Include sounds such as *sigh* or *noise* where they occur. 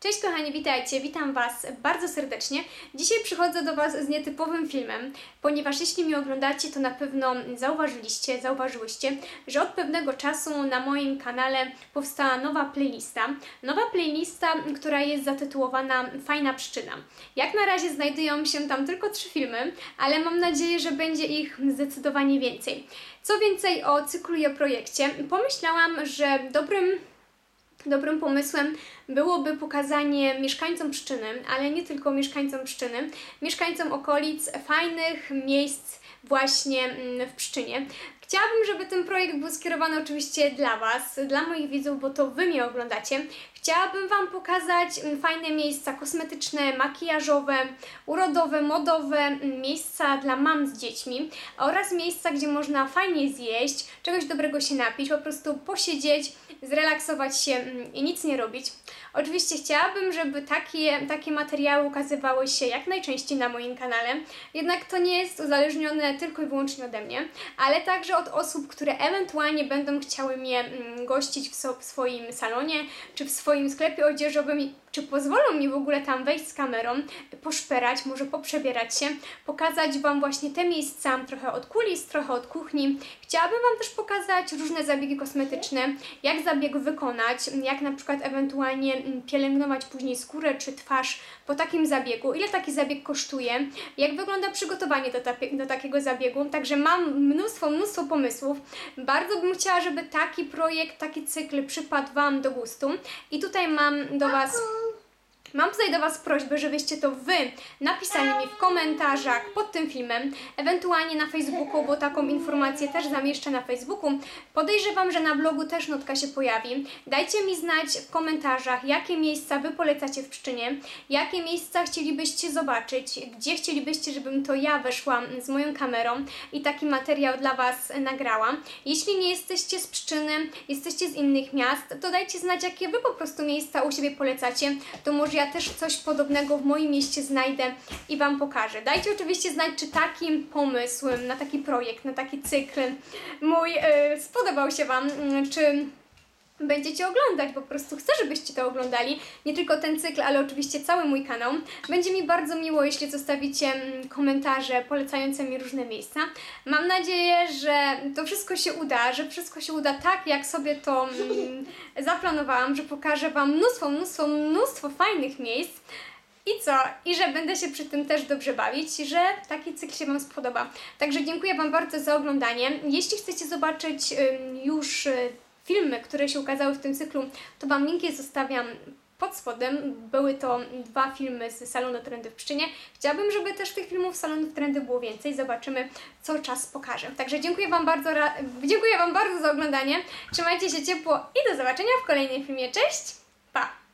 Cześć kochani, witajcie, witam Was bardzo serdecznie. Dzisiaj przychodzę do Was z nietypowym filmem, ponieważ jeśli mnie oglądacie, to na pewno zauważyliście, zauważyłyście, że od pewnego czasu na moim kanale powstała nowa playlista. Nowa playlista, która jest zatytułowana Fajna Pszczyna. Jak na razie znajdują się tam tylko trzy filmy, ale mam nadzieję, że będzie ich zdecydowanie więcej. Co więcej o cyklu i o projekcie, pomyślałam, że dobrym Dobrym pomysłem byłoby pokazanie mieszkańcom Pszczyny, ale nie tylko mieszkańcom Pszczyny, mieszkańcom okolic fajnych miejsc właśnie mm, w Pszczynie. Chciałabym, żeby ten projekt był skierowany oczywiście dla Was, dla moich widzów, bo to Wy mnie oglądacie. Chciałabym Wam pokazać mm, fajne miejsca kosmetyczne, makijażowe, urodowe, modowe, mm, miejsca dla mam z dziećmi oraz miejsca, gdzie można fajnie zjeść, czegoś dobrego się napić, po prostu posiedzieć, zrelaksować się mm, i nic nie robić. Oczywiście chciałabym, żeby takie, takie materiały ukazywały się jak najczęściej na moim kanale, jednak to nie jest uzależnione tylko i wyłącznie ode mnie, ale także od osób, które ewentualnie będą chciały mnie mm, gościć w, so, w swoim salonie czy w swoim sklepie odzieżowym czy pozwolą mi w ogóle tam wejść z kamerą, poszperać, może poprzebierać się, pokazać Wam właśnie te miejsca trochę od kulis, trochę od kuchni. Chciałabym Wam też pokazać różne zabiegi kosmetyczne, jak zabieg wykonać, jak na przykład ewentualnie mm, pielęgnować później skórę czy twarz po takim zabiegu, ile taki zabieg kosztuje, jak wygląda przygotowanie do, ta do takiego zabiegu. Także mam mnóstwo, mnóstwo pomysłów. Bardzo bym chciała, żeby taki projekt, taki cykl przypadł Wam do gustu. I tutaj mam do Was Mam tutaj do Was prośbę, żebyście to Wy napisali mi w komentarzach pod tym filmem, ewentualnie na Facebooku, bo taką informację też zamieszczę na Facebooku. Podejrzewam, że na blogu też notka się pojawi. Dajcie mi znać w komentarzach, jakie miejsca Wy polecacie w Pszczynie, jakie miejsca chcielibyście zobaczyć, gdzie chcielibyście, żebym to ja weszła z moją kamerą i taki materiał dla Was nagrałam. Jeśli nie jesteście z Pszczyny, jesteście z innych miast, to dajcie znać, jakie Wy po prostu miejsca u siebie polecacie, to może ja też coś podobnego w moim mieście znajdę i Wam pokażę. Dajcie oczywiście znać, czy taki pomysł na taki projekt, na taki cykl mój yy, spodobał się Wam, yy, czy będziecie oglądać, po prostu chcę, żebyście to oglądali, nie tylko ten cykl, ale oczywiście cały mój kanał. Będzie mi bardzo miło, jeśli zostawicie mm, komentarze polecające mi różne miejsca. Mam nadzieję, że to wszystko się uda, że wszystko się uda tak, jak sobie to mm, *laughs* zaplanowałam, że pokażę Wam mnóstwo, mnóstwo, mnóstwo fajnych miejsc. I co? I że będę się przy tym też dobrze bawić, że taki cykl się Wam spodoba. Także dziękuję Wam bardzo za oglądanie. Jeśli chcecie zobaczyć już y, filmy, które się ukazały w tym cyklu, to Wam linki zostawiam pod spodem. Były to dwa filmy z Salonu Trendy w Pszczynie. Chciałabym, żeby też tych filmów z Salonu Trendy było więcej. Zobaczymy, co czas pokaże. Także dziękuję Wam bardzo, dziękuję Wam bardzo za oglądanie. Trzymajcie się ciepło i do zobaczenia w kolejnym filmie. Cześć! Pa!